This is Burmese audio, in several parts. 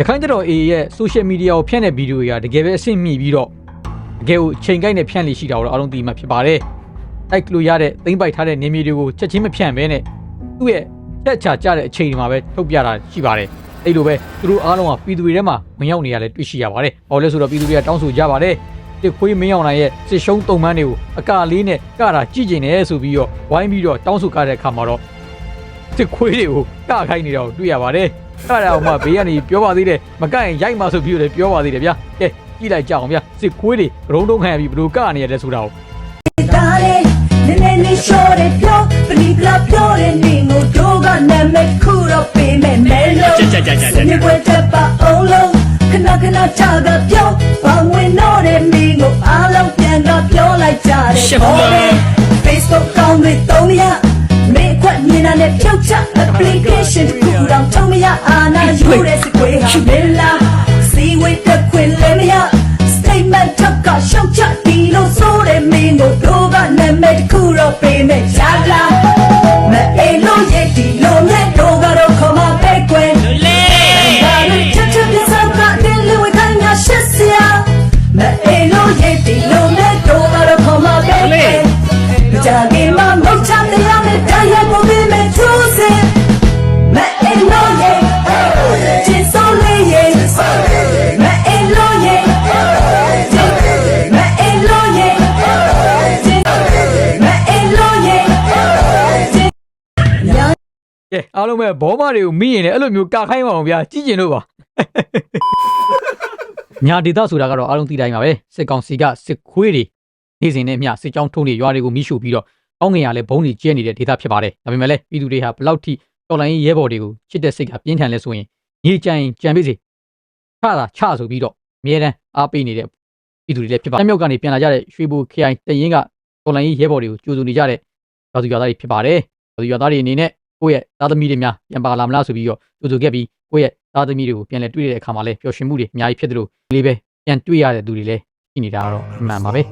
ရခိုင်တပ်တော် AA ရဲ့ social media ကိုဖြန့်တဲ့ဗီဒီယိုတွေကတကယ်ပဲအဆင့်မြင့်ပြီးတော့တကယ်ကိုချိန်ကိုက်နဲ့ဖြန့်လိရှိတာကိုတော့အားလုံးသိမှဖြစ်ပါတယ်တိုက်လို့ရတဲ့သိမ့်ပိုက်ထားတဲ့နေမြေတွေကိုချက်ချင်းမဖြန့်ဘဲနဲ့သူ့ရဲ့ချက်ချာကြတဲ့အချိန်ဒီမှာပဲထုတ်ပြတာရှိပါတယ်အဲ့လိုပဲသူတို့အားလုံးကပြည်သူတွေထဲမှာဝင်ရောက်နေရလဲတွေ့ရှိရပါတယ်။ဘာလို့လဲဆိုတော့ပြည်သူတွေကတောင်းဆိုကြပါတယ်။တစ်ခွေးမင်းအောင်နိုင်ရဲ့စစ်ရှုံးတုံမန်းတွေကိုအကာလေးနဲ့ကတာကြည့်ကျင်တယ်ဆိုပြီးတော့ဝိုင်းပြီးတော့တောင်းဆိုကြတဲ့အခါမှာတော့တစ်ခွေးတွေကိုကခိုင်းနေတာကိုတွေ့ရပါတယ်။ ကတာအောင်မှဘေးကနေပြောပါသေးတယ်မကရင်ရိုက်မှဆိုပြီးတော့လည်းပြောပါသေးတယ်ဗျာ။ကဲကြည့်လိုက်ကြအောင်ဗျာစစ်ခွေးတွေဂရုံးတုံးခံရပြီးဘယ်လိုကနေရလဲဆိုတာကိုတာလေနည်းနည်းလေးရှော့တယ်ပြောပလီကလာပြောတယ်နေငိုတို့ကနာမည်ခုတော့ပေးမယ်မဲလို့ကြကြကြကြကြမြေပွဲတက်ပါအောင်လုံးခဏခဏချကပြောဘာဝင်တော့တယ်မင်းကိုအားလုံးပြန်တော့ပြောလိုက်ကြတယ်ရှက်ပါလား Facebook ကောင်းတွေတုံးမရမေခွက်မြင်တာ နဲ့ဖြုတ်ချ application တစ်ခုတော့ထုံးမရအာနာယူတဲ့စကွေးဟာမင်းလားစီဝေးတက်ခွင့်လည်းမရ statement ထပ်ကရှောက်ချဒီလိုဆိုတဲ့မင်းကိုတို့ကနာမည်တစ်ခုတော့ပေးမယ်ရလားမအေးလို့ရဲ့ဒီလိုမြတ်တို့ကတော့ လုံးပဲဘောမတွေကိုမိရင်လည်းအဲ့လိုမျိုးကခိုင်းပါအောင်ဗျာကြည့်ကျင်လို့ပါညာဒေတာဆိုတာကတော့အားလုံးသိတိုင်းပါပဲစစ်ကောင်စီကစစ်ခွေးတွေနေ့စဉ်နဲ့မျှစစ်ကြောင်းထုံးတွေရွာတွေကိုမိရှုပြီးတော့အောင်းငင်ရလဲဘုံတွေကျဲနေတဲ့ဒေတာဖြစ်ပါတယ်ဒါပေမဲ့လည်းပြည်သူတွေဟာဘလောက်ထိတော်လိုင်းရဲဘော်တွေကိုချစ်တဲ့စိတ်ကပြင်းထန်လဲဆိုရင်ညီကြရင်ကြံပေးစေချတာချဆိုပြီးတော့အမြဲတမ်းအားပေးနေတဲ့ပြည်သူတွေလည်းဖြစ်ပါတယ်။အမြောက်ကနေပြန်လာကြတဲ့ရွှေဘူခရိုင်တရင်ကတော်လိုင်းရဲဘော်တွေကိုကြိုးစုံနေကြတဲ့ရွာသူရွာသားတွေဖြစ်ပါတယ်။ရွာသူရွာသားတွေအနေနဲ့ ကိုယ့်ရဲ့သားသမီးတွေများပြန်ပါလာမလားဆိုပြီးတော့ကြိုဆိုခဲ့ပြီးကိုယ့်ရဲ့သားသမီးတွေကိုပြန်လဲတွေ့တဲ့အခါမှာလဲပျော်ရွှင်မှုတွေအများကြီးဖြစ်တယ်လို့လေးပဲပြန်တွေ့ရတဲ့သူတွေလည်းရှိနေတာကတော့အမှန်ပါပဲ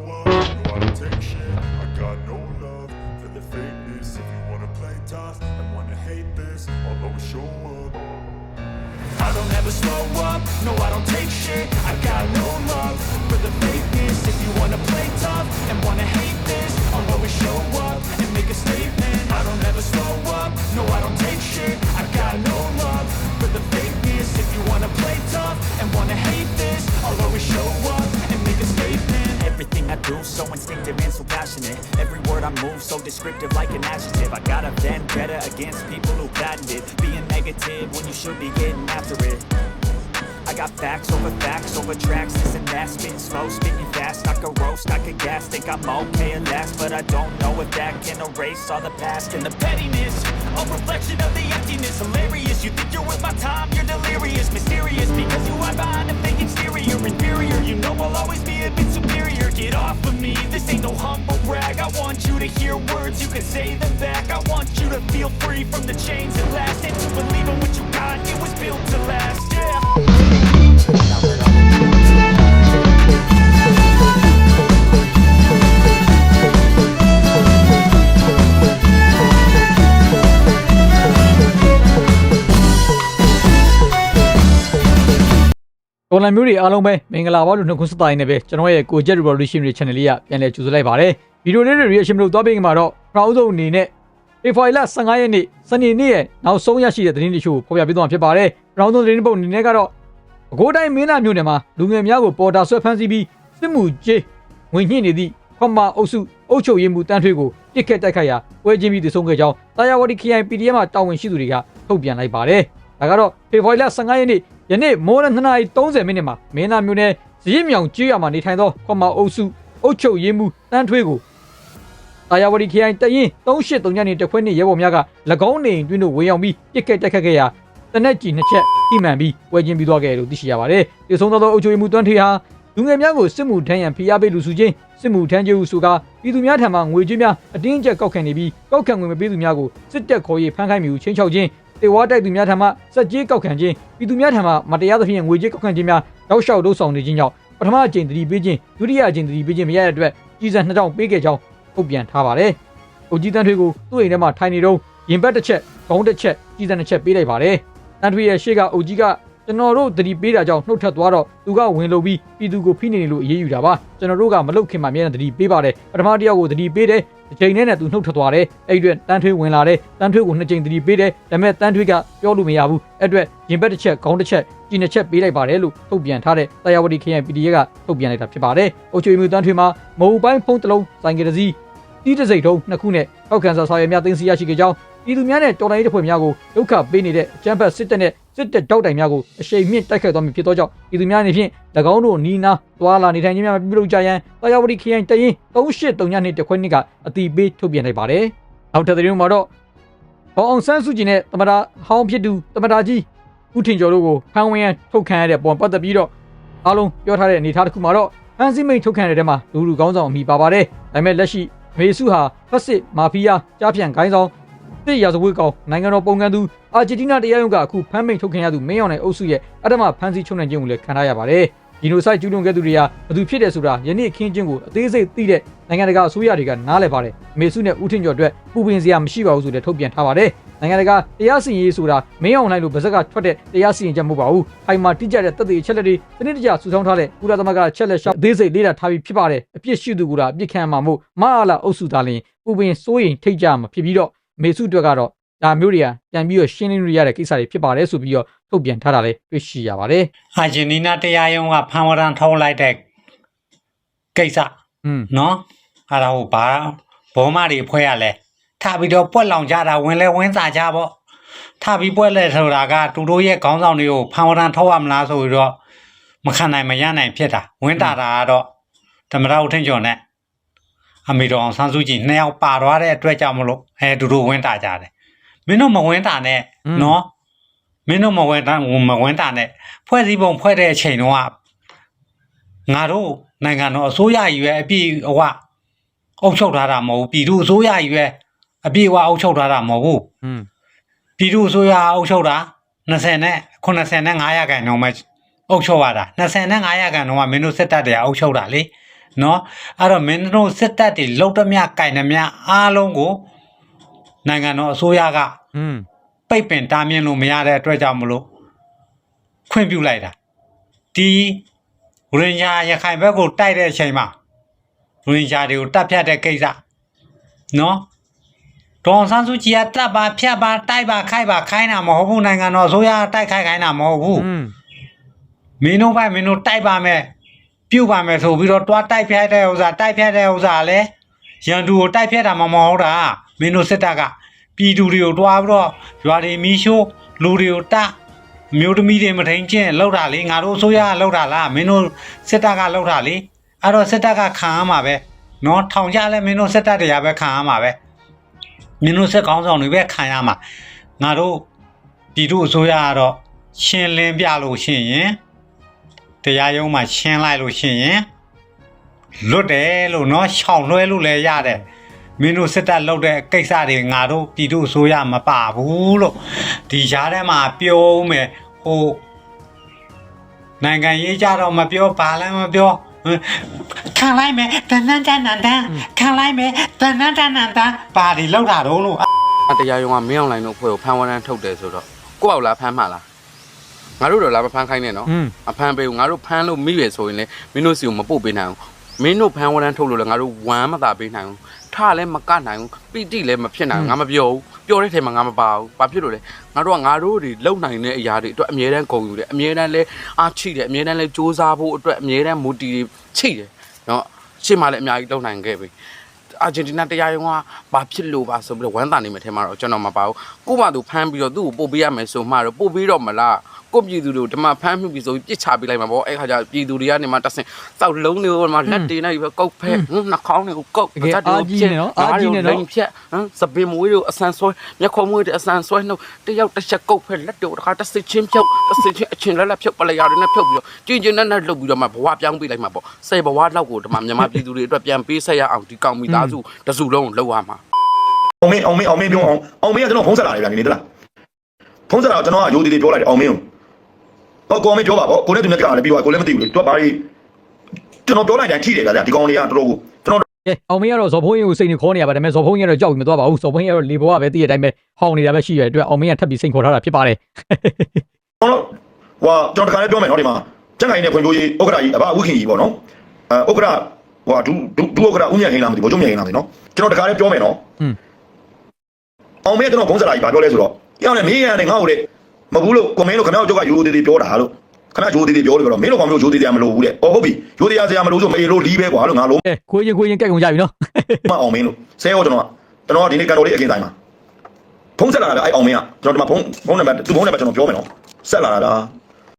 I'm okay at last, but I don't know if that can erase all the past And the pettiness, a reflection of the emptiness. Hilarious, you think you're worth my time, you're delirious. Mysterious, because you hide behind a fake exterior. Inferior, you know I'll always be a bit superior. Get off of me, this ain't no humble brag. I want you to hear words, you can say them back. I want you to feel free from the chains that last And to believe in what you got, it was built to last, yeah တော်လန်မျိုးတွေအားလုံးပဲမင်္ဂလာပါလို့နှုတ်ခွန်းဆက်တိုင်းနဲ့ပဲကျွန်တော်ရဲ့ကိုဂျက် revolution တွေ channel လေးကပြန်လည်ကြိုဆိုလိုက်ပါတယ်ဗီဒီယိုလေးတွေ reaction လို့သွားပေးကြမှာတော့ပထမဆုံးအနေနဲ့ A4 လ15ရက်နေ့စနေနေ့ရဲ့နောက်ဆုံးရရှိတဲ့သတင်းတချို့ဖော်ပြပေးသွားမှာဖြစ်ပါတယ်ပထမဆုံးသတင်းတစ်ပုဒ်အနေနဲ့ကတော့အကိုးတိုင်းမင်းသားမျိုးနယ်မှာလူငယ်များကိုပေါ်တာဆွဲဖမ်းဆီးပြီးစစ်မှုကျေးဝင်ညှိနေသည့်ခွန်မာအုပ်စုအုပ်ချုပ်ရေးမှူးတန်းထွေးကိုပြစ်ခတ်တိုက်ခိုက်ရာပွဲချင်းပြီးတည်ဆုံခဲ့ကြောင်းတာယာဝတီ KI PDF မှာတာဝန်ရှိသူတွေကထုတ်ပြန်လိုက်ပါတယ်ဒါကတော့ဖေဖော်ဝါရီလ15ရက်နေ့ ယနေ့မိုးရ2:30မိနစ်မှာမင်းသားမျိုးနယ်ဇရစ်မြောင်ကျေးရွာမှာနေထိုင်သောခွန်မာအုပ်စုအုပ်ချုပ်ရေးမှူးတန်းထွေးကိုတာယာဝတီခရိုင်တရင်383ညနေတခွဲနေ့ရဲဘော်များက၎င်းနေအိမ်တွင်းတို့ဝေရောက်ပြီးပြစ်ကဲတက်ခတ်ခဲ့ရာတနက်ကြီးနှစ်ချက်ထိမှန်ပြီးဝဲချင်းပြီးသွားခဲ့တယ်လို့သိရှိရပါတယ်။ဒီဆုံးသောအုပ်ချုပ်ရေးမှူးတွန်းထေဟာလူငယ်များကိုစစ်မှုထမ်းရန်ဖိအားပေးလူစုချင်းစစ်မှုထမ်းကျေးဟုဆိုကာပြည်သူများထံမှငွေကြေးများအတင်းအကျပ်ကောက်ခံနေပြီးကောက်ခံငွေမပေးသူများကိုစစ်တပ်ခေါ်ရေးဖမ်းခိုင်းမှုချင်းချောက်ခြင်း တေဝါတိုက်သူများထံမှစက်ကြေးကောက်ခံခြင်းပြည်သူများထံမှမတရားသဖြင့်ငွေကြေးကောက်ခံခြင်းများတောက်လျှောက်ဒုဆောင်နေခြင်းကြောင့်ပထမအကြိမ်တတိပေးခြင်းဒုတိယအကြိမ်တတိပေးခြင်းမရတဲ့အတွက်ကြီးစံ2000ပေးခဲ့ကြောင်းထုတ်ပြန်ထားပါတယ်။အုတ်ကြီးတန်းထွေးကိုသူ့အိမ်ထဲမှာထိုင်နေတော့ရင်ဘတ်တစ်ချက်ခေါင်းတစ်ချက်ကြီးစံတစ်ချက်ပေးလိုက်ပါတယ်။တန်းထွေးရဲ့ရှေ့ကအုတ်ကြီးက ကျွန်တော်တို့တတိပေးတာကြောင့်နှုတ်ထက်သွားတော့သူကဝင်လို့ပြီးပြည်သူကိုဖိနေနေလို့အေးအေးယူတာပါကျွန်တော်တို့ကမလုတ်ခင်မှာအများနဲ့တတိပေးပါတယ်ပထမတစ်ယောက်ကိုတတိပေးတယ်တစ်ချိန်နဲ့နဲ့သူနှုတ်ထက်သွားတယ်အဲ့ဒီအတွက်တန်းထွေးဝင်လာတယ်တန်းထွေးကိုနှစ်ချိန်တတိပေးတယ်ဒါပေမဲ့တန်းထွေးကပြောလို့မရဘူးအဲ့အတွက်ရင်ဘက်တစ်ချက်ခေါင်းတစ်ချက်ကြည်နှစ်ချက်ပေးလိုက်ပါတယ်လို့ထုတ်ပြန်ထားတဲ့တရားဝတီခရိုင် PDF ကထုတ်ပြန်လိုက်တာဖြစ်ပါတယ်အုတ်ချွေမျိုးတန်းထွေးမှာမဟုတ်ပိုင်းဖုံးတစ်လုံးဆိုင်ကယ်တစ်စီးတီးတစ်စိတ်တုံးနှစ်ခုနဲ့ထောက်ခံစာဆောင်ရွက်များတင်စီရရှိခဲ့ကြောင်း ပြည်သူများနဲ့တော်လှန်ရေးတပ်ဖွဲ့များကိုဒုက္ခပေးနေတဲ့အကြမ်းဖက်စစ်တပ်နဲ့စစ်တပ်တောက်တိုင်များကိုအရှိန်မြင့်တိုက်ခိုက်သွားမည်ဖြစ်သောကြောင့်ပြည်သူများအနေဖြင့်၎င်းတို့နီးနားသွာလာနေထိုင်ခြင်းများပြုလုပ်ကြရန်တရားဝတီခရိုင်တရင်3839နှစ်တခွဲနှစ်ကအတိပေးထုတ်ပြန်လိုက်ပါတယ်။နောက်ထပ်သတင်းမှာတော့ဘောင်အောင်ဆန်းစုကြည်နဲ့တမတာဟောင်းဖြစ်သူတမတာကြီးဦးထင်ကျော်တို့ကိုဖမ်းဝရမ်းထုတ်ခံရတဲ့ပုံပတ်သက်ပြီးတော့အားလုံးပြောထားတဲ့အနေအထားတစ်ခုမှာတော့ဖမ်းဆီးမိန့်ထုတ်ခံရတဲ့ထဲမှာလူလူကောင်းဆောင်အမိပါပါတယ်။ဒါပေမဲ့လက်ရှိမေစုဟာဖက်စစ်မာဖီးယားကြားဖြန့်ခိုင်းဆောင် တစ်ရာဇဝတ်ကောင်နိုင်ငံတော်ပုံကန်သူအာဂျင်တီးနားတရားရုံးကအခုဖမ်းမိန့်ထုတ်ခံရသူမင်းအောင်နိုင်အုပ်စုရဲ့အတ္တမဖမ်းဆီးချုပ်နှံခြင်းကိုလည်းခံထားရပါတယ်။ဂျီနိုဆိုက်ကျူးလွန်ခဲ့သူတွေကဘသူဖြစ်တယ်ဆိုတာယနေ့အခင်းချင်းကိုအသေးစိတ်သိတဲ့နိုင်ငံတကာအစိုးရတွေကနားလည်ပါတယ်။မေစုနဲ့ဦးထင်ကျော်အတွက်ပူပင်စရာမရှိပါဘူးဆိုတဲ့ထုတ်ပြန်ထားပါတယ်။နိုင်ငံတကာတရားစီရင်ရေးဆိုတာမင်းအောင်နိုင်လို့ဗစက်ကထွက်တဲ့တရားစီရင်ချက်မဟုတ်ပါဘူး။ဖိုင်မာတိကျတဲ့တပ်တွေအချက်လက်တွေစနစ်တကျစုဆောင်းထားတဲ့ကုလသမဂ္ဂချက်လက်ရှောက်အသေးစိတ်လေ့လာထားပြီးဖြစ်ပါတယ်။အပြစ်ရှိသူကအပြစ်ခံမှာမို့မအားလာအုပ်စုသားလင်ပူပင်စိုးရင်ထိတ်ကြမှာဖြစ်ပြီးတော့ မေစုအတွက်ကတော့ဒါမျိုးတွေကပြန်ပြီးတော့ရှင်းလင်းလို့ရတဲ့ကိစ္စတွေဖြစ်ပါတယ်ဆိုပြီးတော့ထုတ်ပြန်ထားတာလည်းတွေ့ရှိရပါတယ်အာဂျင်တီးနားတရားရုံးကဖမ်းဝရမ်းထုတ်လိုက်တဲ့ကိစ္စ။อืมနော်အဲ့ဒါဟိုဘာဘောမတွေဖွဲ့ရလဲထပြီးတော့ပွက်လောင်ကြတာဝင်လဲဝင်စားကြပေါ့ထပြီးပွက်လဲဆိုတာကသူတို့ရဲ့ခေါင်းဆောင်တွေကိုဖမ်းဝရမ်းထုတ်ရမလားဆိုပြီးတော့မခံနိုင်မရနိုင်ဖြစ်တာဝင်တာတာကတော့ဓမ္မရဦးထင်ကျော်နဲ့ အမေတော်အောင်ဆန်းစုကြည်နှစ်ယောက်ပါသွားတဲ့အတွက်ကြောင့်မလို့အဲသူတို့ဝင်တာကြတယ်မင်းတို့မဝင်တာနဲ့နော်မင်းတို့မဝင်တာမဝင်တာနဲ့ဖွဲ့စည်းပုံဖွဲ့တဲ့အချိန်တော့ငါတို့နိုင်ငံတော်အစိုးရကြီးပဲအပြည့်အဝအုပ်ချုပ်ထားတာမဟုတ်ဘူးပြည်သူအစိုးရကြီးပဲအပြည့်အဝအုပ်ချုပ်ထားတာမဟုတ်ဘူးอืมပြည်သူအစိုးရအုပ်ချုပ်တာ20နဲ့85နဲ့9ရာခိုင်နှုန်းပဲအုပ်ချုပ်ရတာ20နဲ့9ရာခိုင်နှုန်းကမင်းတို့စစ်တပ်တွေအုပ်ချုပ်တာလေ နော်အဲ့တော့မင်းတို့စစ်တပ်တွေလောက်တမျှကင်တမျှအားလုံးကိုနိုင်ငံတော်အစိုးရကအင်းပိတ်ပင်တားမြစ်လို့မရတဲ့အတွက်ကြောင့်မလို့ခွင့်ပြုလိုက်တာဒီရင်ညာရခိုင်ဘက်ကိုတိုက်တဲ့အချိန်မှာရင်ညာတွေကိုတတ်ဖြတ်တဲ့ကိစ္စနော်ဒေါ်ဆန်းစုကြည်ကတပ်ပါဖြတ်ပါတိုက်ပါခိုက်ပါခိုင်းတာမဟုတ်ဘူးနိုင်ငံတော်အစိုးရတိုက်ခိုက်ခိုင်းတာမဟုတ်ဘူးမင်းတို့ဘက်မင်းတို့တိုက်ပါမယ် ပြုတ်ပါမယ်ဆိုပြီးတော့တွားတိုက်ဖြတ်တဲ့ဥစ္စာတိုက်ဖြတ်တဲ့ဥစ္စာလဲရန်သူကိုတိုက်ဖြတ်တာမမဟုတ်တာမင်းတို့စစ်တပ်ကပြည်သူတွေကိုတွားပြီးတော့ရွာတွေမီးရှို့လူတွေကိုတတ်အမျိုးသမီးတွေမထိန်ချင်းလှုပ်တာလေငါတို့အစိုးရကလှုပ်တာလားမင်းတို့စစ်တပ်ကလှုပ်တာလေအဲ့တော့စစ်တပ်ကခံရမှာပဲနော်ထောင်ကြလဲမင်းတို့စစ်တပ်တရားပဲခံရမှာပဲမင်းတို့စစ်ကောင်းဆောင်တွေပဲခံရမှာငါတို့ပြည်သူအစိုးရကတော့ရှင်းလင်းပြလို့ရှိရင် တရားရုံးမှာရှင်းလိုက်လို့ရှိရင်လွတ်တယ်လို့เนาะရှောင်လွှဲလို့လည်းရတယ်မင်းတို့စစ်တပ်လုပ်တဲ့ကိစ္စတွေငါတို့ပြည်သူအစိုးရမပါဘူးလို့ဒီကြားထဲမှာပြောဦးမယ်ဟိုနိုင်ငံရေးကြတော့မပြောဘာလည်းမပြောခံလိုက်မယ်တန်တန်တန်တန်တန်ခံလိုက်မယ်တန်တန်တန်တန်တန်ပါဒီလောက်တာတော့လို့ အတရားရုံးကမင်းအောင်လိုင်းတို့ဖွဲ့ကိုဖမ်းဝရမ်းထုတ်တယ်ဆိုတော့ကိုယ့်အောက်လားဖမ်းမှာလား ငါတို့တော့လာမဖမ်းခိုင်းနဲ့နော်อืมအဖမ်းပေးဘူးငါတို့ဖမ်းလို့မိရဆိုရင်လေမင်းတို့စီကိုမပို့ပေးနိုင်ဘူးမင်းတို့ဖမ်းဝရမ်းထုတ်လို့လည်းငါတို့ဝမ်းမသာပေးနိုင်ဘူးထလည်းမကနိုင်ဘူးပိတိလည်းမဖြစ်နိုင်ဘူးငါမပြောဘူးပြောတဲ့ထဲမှာငါမပါဘူးဘာဖြစ်လို့လဲငါတို့ကငါတို့တွေလုံနိုင်တဲ့အရာတွေအတွက်အမြဲတမ်းဂုဏ်ယူတယ်အမြဲတမ်းလဲအားချိတယ်အမြဲတမ်းလဲစူးစမ်းဖို့အတွက်အမြဲတမ်းမူတီတွေချိတယ်နော်ရှေ့မှာလည်းအများကြီးလုံနိုင်ခဲ့ပြီအာဂျင်တီးနားတရားရုံးကဘာဖြစ်လို့ပါဆိုပြီးတော့ဝမ်းသာနေမယ်ထဲမှာတော့ကျွန်တော်မပါဘူးကို့ဘာသူဖမ်းပြီးတော့သူ့ကိုပို့ပေးရမယ်ဆိုမှတော့ပို့ပေးတော့မလား ကို့ပြည်သူတို့ဓမ္မဖမ်းမှုပြီးဆိုပြီးပြစ်ချပေးလိုက်မှာပေါ့အဲ့ခါကျပြည်သူတွေကနေမှတဆင်စောက်လုံးတွေကိုမှလက်တေးနေပြီးကုတ်ဖဲဟွန်းနှာခေါင်းတွေကိုကုတ်ဖြတ်ဟမ်စပင်မွေးတို့အဆန်ဆွဲမျက်ခုံးမွေးတွေအဆန်ဆွဲနှုတ်တယောက်တစ်ချက်ကုတ်ဖဲလက်တို့တခါတစ်စစ်ချင်းဖြုတ်တစ်စစ်ချင်းအချင်းလက်လက်ဖြုတ်ပလျာတွေနဲ့ဖြုတ်ပြီးတော့ကျင်းကျင်းနဲ့နဲ့လှုပ်ပြီးတော့မှဘဝပြောင်းပေးလိုက်မှာပေါ့ဆယ်ဘဝလောက်ကိုဓမ္မမြန်မာပြည်သူတွေအတွက်ပြန်ပေးဆက်ရအောင်ဒီကောင်မိသားစုတစုလုံးကိုလှုပ်ရမှာအောင်မင်းအောင်မင်းအောင်မင်းပြောအောင်အောင်မင်းကကျွန်တော်ဖုံးဆက်လာတယ်ဗျာဒီနေ့တလားဖုံးဆက်လာတော့ကျွန်တော်ကရိုးသေးသေးပြောလိုက်တယ်အောင်မင်းကို ဟောကိုအောင်မင်းပြောပါဗောကိုနဲ့သူနဲ့ကြောက်တယ်ပြီးတော့ကိုလည်းမသိဘူးလေသူကဘာကြီးကျွန်တော်ပြောလိုက်တိုင်းထိတယ်ဗျာဒီကောင်လေးကတော်တော်ကိုကျွန်တော်ကဲအောင်မင်းကတော့ဇော်ဖုံးရင်ကိုစိတ်နေခေါ်နေရပါဒါပေမဲ့ဇော်ဖုံးရင်ကတော့ကြောက်ပြီးမသွားပါဘူးဇော်ဖုံးရင်ကတော့လေဘောကပဲတည့်ရတဲ့အတိုင်းပဲဟောင်းနေတာပဲရှိရတဲ့အတွက်အောင်မင်းကထပ်ပြီးစိတ်ခေါ်ထားတာဖြစ်ပါတယ်ကျွန်တော်ဟိုကျွန်တော်တခါလေးပြောမယ်နော်ဒီမှာကျန်ခိုင်နဲ့ဖွံ့ဖြိုးရေးဥက္ကဋ္ဌကြီးအဘဝခင်ကြီးပေါ့နော်အဲဥက္ကဋ္ဌဟိုဒုဒုဥက္ကဋ္ဌဦးမြတ်ဟင်းလားမသိဘူးဘုချုပ်မြတ်ဟင်းလားမသိနော်ကျွန်တော်တခါလေးပြောမယ်နော်อืมအောင်မဲကျွန်တော်ဘုံစလာကြီးဗာပြောလဲဆိုတော့ကြောင်လည်းမင်းရတယ်ငါ့ကိုလေ မဘူးလို့ကွန်မင်းတို့ခင်ဗျားတို့ကယူသေးသေးပြောတာလို့ခဏယူသေးသေးပြောလို့ပြောတော့မင်းတို့ကောင်မျိုးယူသေးသေးမလို့ဘူးတဲ့။အော်ဟုတ်ပြီယူသေးရစရာမလို့ဆိုမေလို့လီးပဲကွာလို့ငါလုံးအဲကိုရင်ကိုရင်ကြက်ကုန်ကြပြီနော်မအောင်မင်းလို့ဆဲရောကျွန်တော်ကကျွန်တော်ကဒီနေ့ကန်တော်လေးအကင်းတိုင်းမှာဖုန်းဆက်လာတာအဲ့အောင်မင်းကကျွန်တော်ဒီမှာဖုန်းဖုန်းနံပါတ်သူဖုန်းနံပါတ်ကျွန်တော်ပြောမယ်နော်ဆက်လာတာ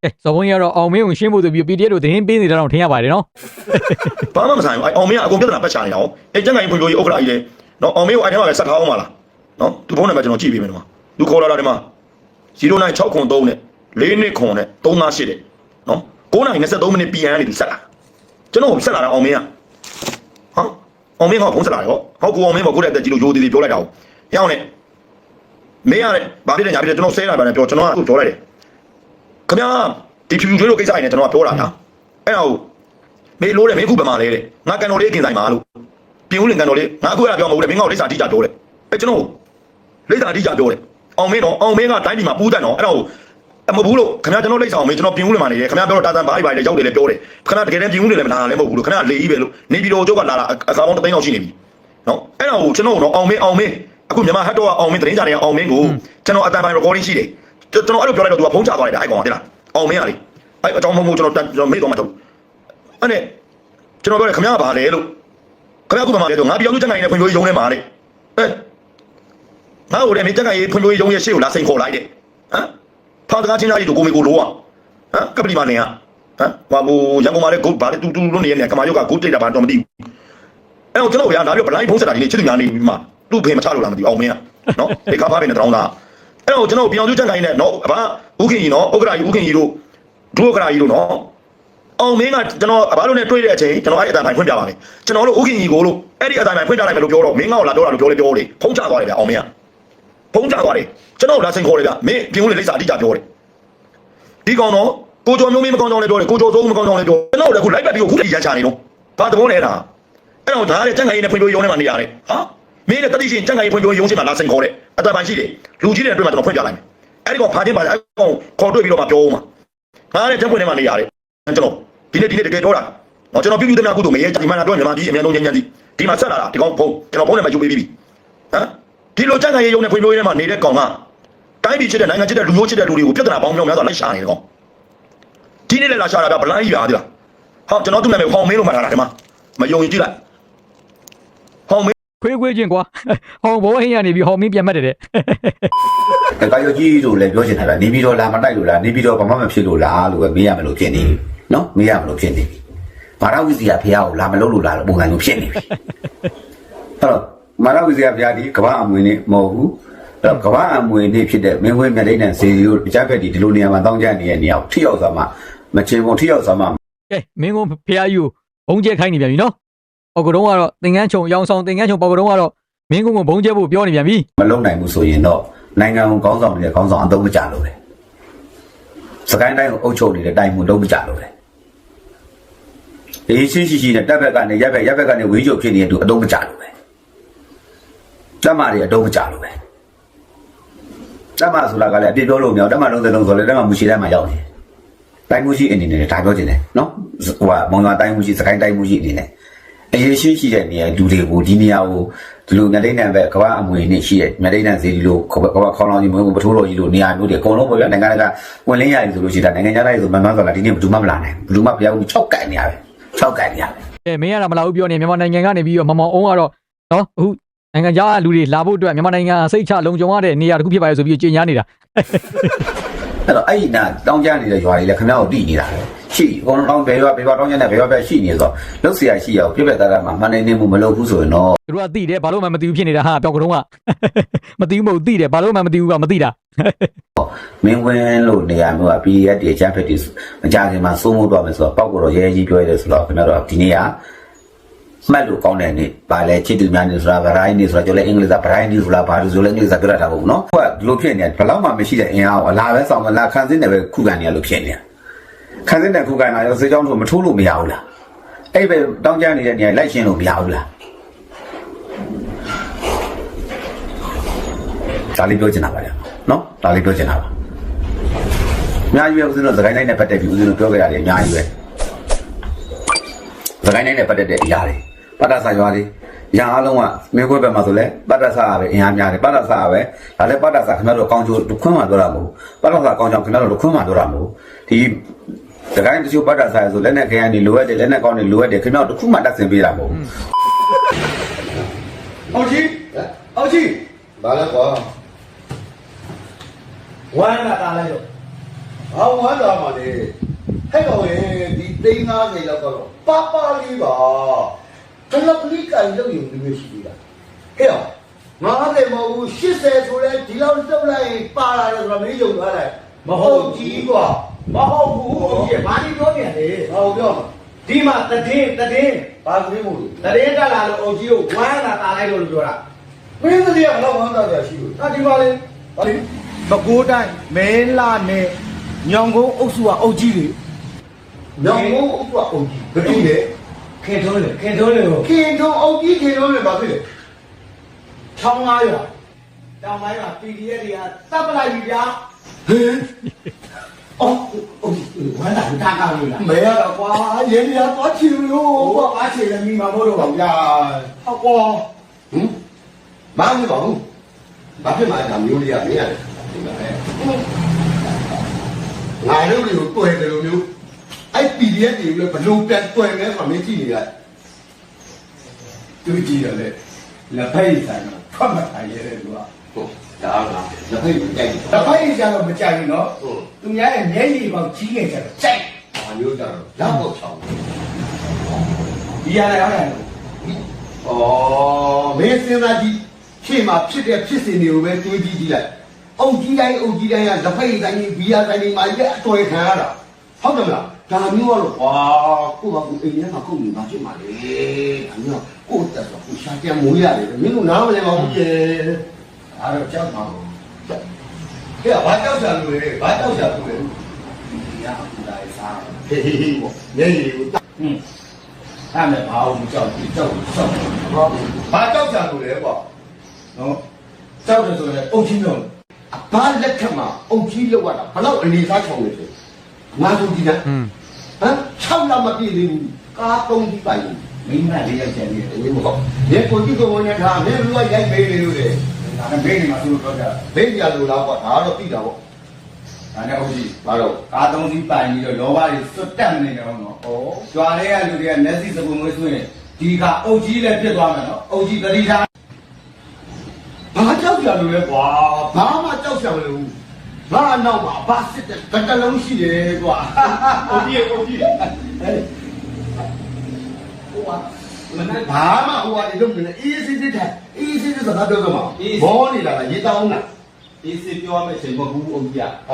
အဲဇော်ဘုန်းကြီးကတော့အောင်မင်းကိုရှင်းဖို့ဆိုပြီး PDF တို့သတင်းပေးနေတာတော့ထင်ရပါတယ်နော်ဘာမှမဆိုင်ဘူးအဲ့အောင်မင်းကအကုန်ပြဿနာပတ်ချနေတာဟောအဲ့ကျန်ကန်ဖွံ့ဖြိုးရေးဥက္ကဋ္ဌကြီးလေနော်အောင်မင်းကိုအဲ့ထဲမှာပဲဆက်ထားအောင်ပါလားနော်သူဖုန်းနံပါတ်ကျွန်တော်ကြည့်ပေးမယ်နော်သူခေါ်လာတာဒီမှာ 09603နဲ့4နှစ်ခွန်နဲ့358တဲ့နော်9:23မိနစ် PM နေသူဆက်လာကျွန်တော်ဆက်လာတာအောင်မင်းကဟောအောင်မင်းကဖုန်းဆက်လာတယ်ဟောဟောကိုအောင်မင်းကကိုယ့်ရဲ့အသက်ကြီးလို့ရိုးသေးသေးပြောလိုက်တာဟောရအောင်နဲ့မင်းရတယ်ဘာဖြစ်လဲညာဖြစ်လဲကျွန်တော်ဆဲလာပါတယ်ပြောကျွန်တော်ကသူ့ပြောလိုက်တယ်ခင်ဗျာဒီဖြူဖြူကျွေးလို့ကိစ္စရင်းနဲ့ကျွန်တော်ကပြောတာညာအဲ့ဒါကိုမေးလို့တယ်မင်းအခုဘယ်မှာလဲတဲ့ငါကန်တော်လေးအကင်ဆိုင်မှာလို့ပြင်ဦးလင်ကန်တော်လေးငါအခုအဲ့ဒါပြောမဟုတ်တယ်မင်းကလိမ့်စာတိကျပြောတယ်အဲ့ကျွန်တော်လိမ့်စာတိကျပြောတယ် အောင်မင်းတော့အောင်မင်းကတိုင်းပြည်မှာပူးတတ်တော့အဲ့ဒါကိုအမဘူးလို့ခင်ဗျာကျွန်တော်လိမ့်စာအောင်မင်းကျွန်တော်ပြင်ဦးလင်မှာနေတယ်ခင်ဗျာပြောတော့တာတန်ဘားဘားလည်းရောက်တယ်လည်းပြောတယ်ခင်ဗျာတကယ်တမ်းပြင်ဦးလင်လည်းမလာလည်းမဟုတ်ဘူးလို့ခင်ဗျာလေကြီးပဲလို့နေပြည်တော်ကျုပ်ကလာတာအခါပေါင်းတစ်သိန်းလောက်ရှိနေပြီနော်အဲ့ဒါကိုကျွန်တော်တော့အောင်မင်းအောင်မင်းအခုမြန်မာဟတ်တော့အောင်မင်းသတင်းကြတယ်အောင်မင်းကိုကျွန်တော်အတန်ပိုင်း recording ရှိတယ်ကျွန်တော်အဲ့လိုပြောလိုက်တော့သူကဖုန်းချသွားတယ်အဲ့ကောင်ကတဲ့လားအောင်မင်းကလေအဲ့အကြောင်းမဟုတ်ကျွန်တော်ကျွန်တော်မေ့တော့မှတော့အဲ့နဲ့ကျွန်တော်ပြောတယ်ခင်ဗျားပါလေလို့ခင်ဗျားခုမှမလဲတော့ငါပြောလို့တက်နိုင်တဲ့ဖွံ့ဖြိုးရေးရုံးထဲမှာလေအဲ ငါ့ကိုလည်းမင်းတက်ကရေးဖွံ့ဖြိုးရေးရုံးရဲ့ရှေ့ကိုလာစိန်ခေါ်လိုက်တဲ့ဟမ်ဖောင်တကားချင်းသားကြီးတို့ကိုမေကိုလိုအောင်ဟမ်ကပလီမာနေဟာဟမ်ဟိုဟိုရန်ကုန်မှာလည်းဂုတ်ဗာလည်းတူတူလွတ်နေရနေကမာရုတ်ကဂုတ်တိတ်တာဘာတော့မသိဘူးအဲ့တော့ကျွန်တော်ကဒါပြောဗလိုင်းဖုံးဆက်တာဒီနေ့ချစ်သူများနေမှာသူ့ဖေမချလို့လားမသိအောင်မင်းကနော်ဒီကားဖားပဲနဲ့တောင်းတာအဲ့တော့ကျွန်တော်ပြောင်ကျူးတက်ခိုင်းနဲ့နော်ဗာဥခင်ကြီးနော်ဥက္ကရာကြီးဥခင်ကြီးတို့ဒုက္ကရာကြီးတို့နော်အောင်မင်းကကျွန်တော်ဘာလို့လဲတွေ့တဲ့အချိန်ကျွန်တော်အဲ့အတိုင်းပိုင်းဖွင့်ပြပါမယ်ကျွန်တော်တို့ဥခင်ကြီးကိုလို့အဲ့ဒီအတိုင်းပိုင်းဖွင့်ပြလိုက်မယ်လို့ပြောတော့မင်းကလာတော့လာလို့ပြောလေပြောလေဖုံးချသွားတယ်ဗျအောင်မင်းက ဖုံးချသွားတယ်ကျွန်တော်လာစိန်ခေါ်တယ်ဗျမင်းပြင်ဦးလေလိမ့်စာအတိအကျပြောတယ်ဒီကောင်တော့ကိုကျော်မျိုးမင်းမကောင်းကြောင်းလည်းပြောတယ်ကိုကျော်စိုးမကောင်းကြောင်းလည်းပြောကျွန်တော်လည်းခုလိုက်ပတ်ပြီးခုတည်းရချနေတော့ဘာသဘောလဲတာအဲ့တော့ဒါကလည်းကြံ့ခိုင်ရေးနဲ့ဖွံ့ဖြိုးရေးရုံးထဲမှာနေရတယ်ဟာမင်းနဲ့တတိရှင်ကြံ့ခိုင်ရေးဖွံ့ဖြိုးရေးရုံးရှိမှလာစိန်ခေါ်တယ်အတန်ပိုင်းရှိတယ်လူကြီးတွေအတွင်းမှာကျွန်တော်ဖွင့်ပြလိုက်မယ်အဲ့ဒီကောင်ဖာချင်းပါအဲ့ကောင်ခေါ်တွေ့ပြီးတော့မှပြောဦးမှာငါလည်းတက်ဖွင့်ထဲမှာနေရတယ်ကျွန်တော်ဒီနေ့ဒီနေ့တကယ်ပြောတာတော့ကျွန်တော်ပြုပြုသမျှကုသိုလ်မရဲဒီမှာတော့မြန်မာပြည်အများဆုံးညဉ့်ညံ့စီဒီမှာဆက်လာတာဒီကောင်ဖုန်းကျွန်တော်ဖုန်းနဲ့မှယူပေးပြီးပြီဟမ် ဒီလိုကြက်ခံရေးရုံနဲ့ဖွံ့ဖြိုးရေးထဲမှာနေတဲ့ကောင်ကတိုင်းပြည်ချစ်တဲ့နိုင်ငံချစ်တဲ့လူမျိုးချစ်တဲ့လူတွေကိုပြဿနာပေါင်းမြောင်များစွာလိုက်ရှာနေတဲ့ကောင်ဒီနေ့လည်းလာရှာတာကဗလိုင်းကြီးပါဒီလားဟောကျွန်တော်သူ့နာမည်ဟောင်းမင်းလို့မှတ်ထားတာဒီမှာမယုံရင်ကြည့်လိုက်ဟောင်းမင်းခွေးခွေးချင်းကွာဟောဘောဟင်းရနေပြီးဟောမင်းပြန်မှတ်တယ်တဲ့အဲကာယကြီးတို့လည်းပြောချင်တာကနေပြီးတော့လာမတိုက်လို့လားနေပြီးတော့ဘာမှမဖြစ်လို့လားလို့ပဲမေးရမလို့ဖြစ်နေပြီနော်မေးရမလို့ဖြစ်နေပြီမာရဝိဇ္ဇာဖះကိုလာမလို့လို့လားလို့ပုံစံမျိုးဖြစ်နေပြီအဲ့တော့ မာရဝိဇ္ဇာဖះဒီကမ္ဘာအမွေနေမဟုတ်ဘူးအဲ့တော့ကမ္ဘာအမွေနေဖြစ်တဲ့မင်းဝင်းမြတ်လိမ့်နဲ့ဇေဒီတို့ကြားဖက်ဒီဒီလိုနေရာမှာတောင်းကြနေတဲ့နေရာကိုထိရောက်သွားမှမချေပုံထိရောက်သွားမှကဲမင်းကဖះယူဘုံကျဲခိုင်းနေပြန်ပြီနော်ဟောကတော့ကတော့သင်္ကန်းချုံရောင်ဆောင်သင်္ကန်းချုံပေါကတော့ကတော့မင်းကဘုံကျဲဖို့ပြောနေပြန်ပြီမလုံနိုင်ဘူးဆိုရင်တော့နိုင်ငံကိုကောင်းဆောင်နေတဲ့ကောင်းဆောင်အသုံးမချလို့လေစကိုင်းတိုင်းကိုအုပ်ချုပ်နေတဲ့တိုင်းမှုလုံးမချလို့လေဒီရှိရှိရှိနဲ့တက်ဘက်ကနေရက်ဘက်ရက်ဘက်ကနေဝေးချုပ်ဖြစ်နေတဲ့သူအသုံးမချလို့ပဲ တက်မတွေအသုံးမချလို့ပဲတက်မဆိုတာကလည်းအပြစ်ပြောလို့မရတက်မလုံးစလုံးဆိုလည်းတက်မမူရှိတိုင်းမှာရောက်နေတိုင်းမှုရှိအနေနဲ့ဒါပြောချင်တယ်နော်ဟိုကမောင်သာတိုင်းမှုရှိစကိုင်းတိုင်းမှုရှိအနေနဲ့အရေးရှိရှိတဲ့နေရာလူတွေကိုဒီနေရာကိုဒီလိုမြတ်တိတ်နံဘက်ကဘာအမွေနဲ့ရှိတဲ့မြတ်တိတ်နံစီဒီလိုကဘာခေါလောင်ကြီးမွေးပထိုးတော်ကြီးလိုနေရာမျိုးတွေအကုန်လုံးပေါ့ဗျာနိုင်ငံတကာဝင်လင်းရတယ်ဆိုလို့ရှိတာနိုင်ငံခြားသားတွေဆိုမှန်မှန်ဆိုတာဒီနေ့ဘယ်သူမှမလာနိုင်ဘူးဘယ်သူမှဘုရားဘူး6ကန်နေရပဲ6ကန်နေရပဲကဲမင်းရတာမလာဘူးပြောနေမြန်မာနိုင်ငံကနေပြီးတော့မမောင်အောင်ကတော့နော်အခု နိုင်ငံခြားလူတွေလာဖို့အတွက်မြန်မာနိုင်ငံစိတ်ချလုံခြုံရတဲ့နေရာတစ်ခုဖြစ်ပါလေဆိုပြီးကြေညာနေတာ အဲ့တော့အဲ့ဒီနာတောင်းကြနေတဲ့ရွာတွေလည်းခင်ဗျားကိုတည်နေတာပဲရှိအကုန်လုံးတောင်းဘယ်ရွာဘယ်ရွာတောင်းကြနေဘယ်ရွာပဲရှိနေဆိုတော့လှုပ်เสียရှိရအောင်ပြည့်ပြတ်သားသားမှာမှန်နေနေမှုမလုပ်ဘူးဆိုရင်တော့ သူတို့ကသိတယ်ဘာလို့မှမသိဘူးဖြစ်နေတာဟာပြောကတော့ကမသိဘူးမဟုတ်သိတယ်ဘာလို့မှမသိဘူးကမသိတာ မင်းဝင်းလို့နေရာမျိုးက PDF တွေအချမ်းဖက်တွေမကြခင်မှာစိုးမိုးတော့မယ်ဆိုတော့ပောက်ကတော့ရဲရဲကြီးပြောရတယ်ဆိုတော့ခင်ဗျားတို့ဒီနေ့က မှတ်လို့ကောင်းတယ်နေဗာလဲချစ်သူများနေဆိုတာဗရိုင်းနေဆိုတာကျော်လဲအင်္ဂလိပ်စာဗရိုင်းနေဆိုတာဘာလို့ဆိုလဲအင်္ဂလိပ်စာပြောတာပေါ့နော်ဟုတ်ကဒီလိုဖြစ်နေတယ်ဘယ်တော့မှမရှိတဲ့အင်အားကိုအလားပဲဆောင်မလားခံစင်းတယ်ပဲခုခံနေရလို့ဖြစ်နေတာခံစင်းတယ်ခုခံလာရောစေချောင်းဆိုမထိုးလို့မရဘူးလားအဲ့ပဲတောင်းကြနေတဲ့နေရာလိုက်ရှင်းလို့မရဘူးလားဒါလေးပြောချင်တာပါလေနော်ဒါလေးပြောချင်တာပါများကြီးပဲဦးဇင်းတို့သခိုင်းတိုင်းနဲ့ပတ်သက်ပြီးဦးဇင်းတို့ပြောခဲ့ရတယ်အများကြီးပဲသခိုင်းတိုင်းနဲ့ပတ်သက်တဲ့အရာတွေ ပတ်တဆာရွာတွေညာအလုံးကမင်းခွဲဘက်မှာဆိုလဲပတ်တဆာပဲအင်အားများတယ်ပတ်တဆာပဲဒါလည်းပတ်တဆာခင်ဗျားတို့ကောင်းချိုးတစ်ခွန်းမှပြောတာမဟုတ်ပတ်တဆာကောင်းချောင်းခင်ဗျားတို့တစ်ခွန်းမှပြောတာမဟုတ်ဒီသခိုင်းတချို့ပတ်တဆာဆိုလက်နဲ့ခရမ်းနေလိုအပ်တယ်လက်နဲ့ကောင်းနေလိုအပ်တယ်ခင်ဗျားတို့တစ်ခုမှတတ်ဆင်ပေးတာမဟုတ်အောင်ကြီးအောင်ကြီးဘာလဲကွာဝမ်းလာတာလိုက်တော့ဘာဝမ်းသာမှလဲဟဲ့ကောင်ရဲ့ဒီသိန်း90လောက်ကတော့ပါပါလေးပါ တလပလီကန်လို့ယူနေရှိသေးတာဟဲ့အောင်90မဟုတ်ဘူး80ဆိုလဲဒီလောက်တုတ်လိုက်ရင်ပါလာတယ်ဆိုတော့မင်းယုံသွားတယ်မဟုတ်ကြီးကွာမဟုတ်ဘူးအောင်ကြီးဘာလို့ပြောနေလဲဟောပြောမှာဒီမှာတည်င်းတည်င်းဘာကလေးမို့လဲတည်င်းတက်လာလို့အောင်ကြီးကိုဝမ်းလာတာလိုက်လို့ပြောတာမင်းတို့ကဘယ်လောက်ဝမ်းသာကြရှိလို့ဟာဒီပါလေဘာလဲမကိုးတိုင်းမဲလာနဲ့ညောင်ကုန်းအုပ်စုကအုပ်ကြီးတွေညောင်မိုးဥပ္ပအုပ်ကြီးဘယ်လိုလဲ ခင်ထုံးလေခင်ထုံးလေကိုခင်ထုံအုပ်ကြီးခင်ထုံးလည်းဘာဖြစ်လဲချောင်းသားရွာတောင်ပိုင်းမှာ PDF တွေကတပ်ပလိုက်ပြီဗျာဟင်အော်အုပ်ကြီးဝမ်းလာတာကောင်းလို့လားမဲရတော့ကွာရင်းရသွားချင်လို့ဟိုကအားချေလည်းမိမှာမို့လို့ပါဗျာဟောကောဟင်ဘာမှမပါဘူးဘာဖြစ်မှဒါမျိုးလေးရမင်းရတယ်ဒီမှာပဲငါတို့တွေကိုတွေ့တယ်လို့မျိုး အဲ့ PDF တွေလည်းဘလို့ပြန်တွေ့လဲဆိုမင်းကြည့်နေရသူကြည့်ရလေလက်ဖိတ်ဆိုင်မှာဖတ်မထိုင်ရတဲ့သူကဟုတ်ဒါကလက်ဖိတ်ကြိုက်တယ်လက်ဖိတ်ကြတော့မကြိုက်ဘူးနော်ဟုတ်သူများရဲ့မျက်ရည်ပေါက်ကြီးနေကြတော့ကြိုက်ဘာမျိုးကြတော့ရောက်တော့ချောင်းဒီရတယ်ဟုတ်တယ်ဩမင်းစဉ်းစားကြည့်ရှေ့မှာဖြစ်တဲ့ဖြစ်စဉ်တွေကိုပဲတွေးကြည့်ကြည့်လိုက်အုပ်ကြီးတိုင်းအုပ်ကြီးတိုင်းကလက်ဖိတ်တိုင်းဘီယာတိုင်းမှာရက်အတော်ခံရတာဟုတ်တယ်မလား ဒါမျိုးကတော့ကွာကိုကကိုအိမ်ထဲမှာခုတ်နေပါဖြစ်မှာလေဒါမျိုးကိုတက်တော့ကိုရှာကြံမိုးရတယ်မင်းတို့နားမလဲပါဘူးရေဒါတော့ကြောက်ပါဘူးကဲဘာကြောက်ကြလို့လဲဘာကြောက်ကြလို့လဲဒီရအခုတိုင်းစားဟေးဟေးဟေးပေါ့မျက်ရည်ကိုတဟင်းအဲ့မဲ့ဘာလို့ကြောက်ဒီကြောက်ကြောက်ဘာဘာကြောက်ကြလို့လဲပေါ့နော်ကြောက်တယ်ဆိုရင်အုပ်ချင်းမျိုးဘာလက်ထက်မှာအုပ်ကြီးလောက်ရတာဘလောက်အနေစားချောင်းနေလဲငါတို့ဒီကอืม ဟမ်6လမပြည့်သေးဘူးကားသုံးပြီးပိုင်မိမလေးယောက်ျားလေးဘူးမဟုတ်ဒီကိုကြည့်ကိုဝင်ထားမင်းလူကရိုက်ပေးနေလို့လေဒါနဲ့ဘေးနေမှာသူတို့ပြောကြဘေးပြလို့လားပေါ့ဒါတော့သိတာပေါ့ဒါနဲ့အုပ်ကြီးဘာလို့ကားသုံးစီးပိုင်ပြီးတော့လောဘတွေစွတ်တက်နေတယ်နော်။ဩကြွားတွေကလူတွေကမျက်စိစပုံမွေးဆိုရင်ဒီကအုပ်ကြီးလည်းပြစ်သွားမယ်နော်။အုပ်ကြီးတတိထားဘာကြောက်ကြလို့လဲကွာဘာမှကြောက်ကြမလို့ ငါနောက်မှာဘာစစ်တဲ့တကလုံးရှိတယ်ကွာအုပ်ကြီးအုပ်ကြီးဟိုကဘာမှဟိုကနေလုံးနေအေးစစ်စစ်တဲ့အေးစစ်စစ်စကားပြောတော့မှာဘောနေတာကရေတောင်းတာအေးစစ်ပြောမယ်ချိန်မဟုတ်ဘူးအုပ်ကြီးဩ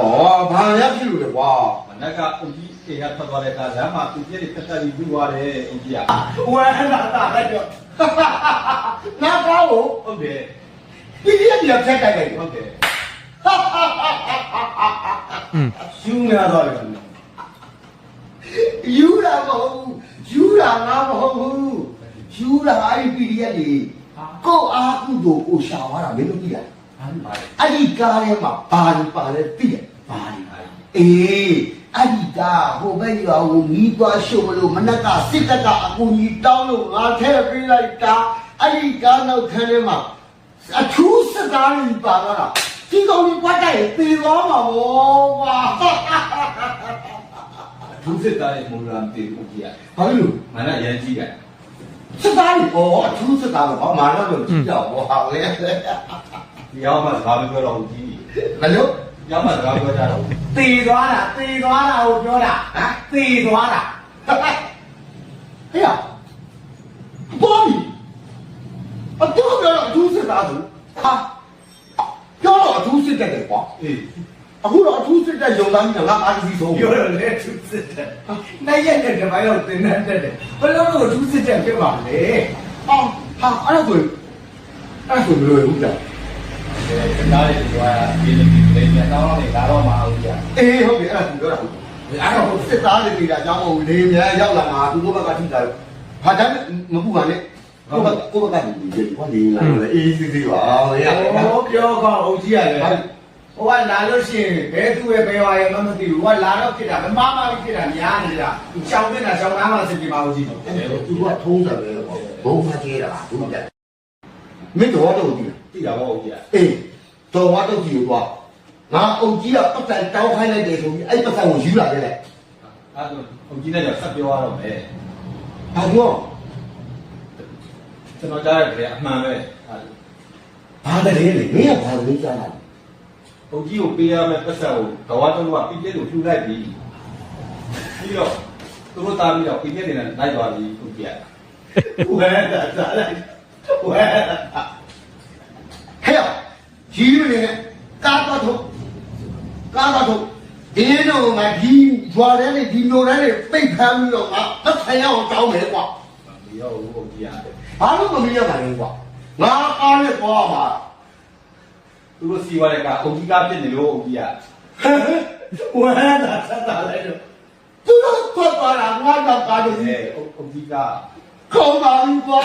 ဘာရဖြစ်လို့လဲကွာကမနက်ကအုပ်ကြီးအေးကထွက်သွားတဲ့အခါလမ်းမှာသူပြည့်ပြတ်တက်ပြီးပြီးသွားတယ်အုပ်ကြီးကဝမ်းလာတာလည်းပြောငါကောင်းကိုဟုတ်တယ်ဒီရပြဖြတ်တိုက်လိုက်ဟုတ်တယ် ရှူးနေတော့တယ်ယူလာမဟုတ်ဘူးယူလာငါမဟုတ်ဘူးယူလာအဲ့ဒီ PDF တွေကိုအားကုသို့ကိုရှာသွားတာမင်းတို့သိလားဘာလို့ပါလဲအဲ့ဒီကားထဲမှာဘာလို့ပါလဲသိတယ်ဘာလို့ပါလဲအေးအဲ့ဒီကားဟိုဘက်ရွာကိုမီးသွားရှို့မလို့မနက်ကစစ်တပ်ကအကူကြီးတောင်းလို့ငါထဲပေးလိုက်တာအဲ့ဒီကားနောက်ခန်းထဲမှာအထူးစကားကြီးပါတော့တာ ဒီကောင်ကြီးကွက်တိုက်ပြေသွားမှာဗောကွာဒုစစ်သားရဲ့မူလံတေအုပ်ကြီးကဘာလို့မနက်ရမ်းကြီးတယ်စကားကြီးဗောအထူးစကားဗောမာတော့လို့ကြည့်တော့ဗောဟာလေဒီရောက်မှစကားမပြောတော့ဘူးကြီးဘယ်လိုရောက်မှစကားပြောကြတော့တေသွားတာတေသွားတာကိုပြောတာဟမ်တေသွားတာဟေ့ရဘောမီအတူပြောတော့အထူးစကားဘူးဟာ အေးအခုတော့အထူးစစ်တက်ရုံသားကြီးကငါအားကြီးဆုံးပြောတော့လေသူစစ်တယ်နိုင်ရက်တဲ့ဒီပိုင်းတော့တင်နေတတ်တယ်ဘယ်လိုလို့သူစစ်တယ်ဖြစ်ပါလဲအော်ဟာအဲ့ဒါဆိုအဲ့ဒါဆိုဘယ်လိုလဲဦးကြောင့်ဒီသားရဲ့ဒီကဒီလိုဒီလေးပြန်တော့နေလာတော့မှာအုပ်ကြီးကအေးဟုတ်ပြီအဲ့ဒါကိုပြောတာဟုတ်အဲ့တော့စစ်သားတွေနေတာအကြောင်းကိုလေမြန်ရောက်လာမှာသူတို့ဘက်ကထိတာဟာဒါမပူပါနဲ့ကိုဘကကိုဘကဒီဒီကွာလေငါလည်းအေးစီစီပါရဟောပြောကောင်းအုပ်ကြီးကလည်းဟ ဟိုကလာလို့ရှိရင်ဘဲသူ့ရဲ့ဘဲဝါရဲ့မမသိဘူးဟိုကလာတော့ဖြစ်တာမမမပြီးဖြစ်တာများနေတာသူရှောင်းနေတာရှောင်းသားမှစစ်ပြေပါဦးကြည့်တော့သူကထုံးတယ်ပဲပေါ့ဘုံမကျေးတာသူကမင်းတော်တော့ဒီတိတာပေါ့ဦးကြီးအေးတော်ဝါတော့ကြည့်တော့ငါအုတ်ကြီးကပတ်စံတောင်းခိုင်းလိုက်တယ်ဆိုပြီးအဲ့ပတ်စံကိုယူလာခဲ့လိုက်အဲ့တော့ဦးကြီးနဲ့就ဆက်ပြောရတော့မယ်ဘာပြောကျွန်တော်ကြားရတဲ့အမှန်ပဲဘာတည်းလေမင်းကဘာလို့ကြား တာဦးကြီးကိုပေးရမယ့်ပတ်စံကိုဒဝါတော့ကပြည့်ပြည့်လို့ဖြူလိုက်ပြီပြီးတော့သူတို့သားပြီးတော့ပြည့်ပြည့်နေလိုက်သွားပြီဦးကြီးကဝဲတာစားလိုက်ဝဲဟဲ့ကြီးမနေနဲ့ကားတော့ထုတ်ကားတော့ထုတ်ဒီတော့ငါဒီဂျွာတဲ့ဒီနိုတဲ့ပိတ်ဖမ်းပြီးတော့ငါအထိုင်အောင်တောင်းမယ်ကွာဒီရောဦးကြီးကဘာလို့မမီးရပါလဲကွာငါအားနဲ့သွားပါ သူတို့စီဝါတဲ့ကဦးကြီးကပြည့်နေလို့ဦးကြီးကဝဲတာစားတာလိုက်တော့သူတို့ထွက်သွားတာငါတော့ကားတယ်အဲဦးကြီးကခေါင်းပါဘူးကွာ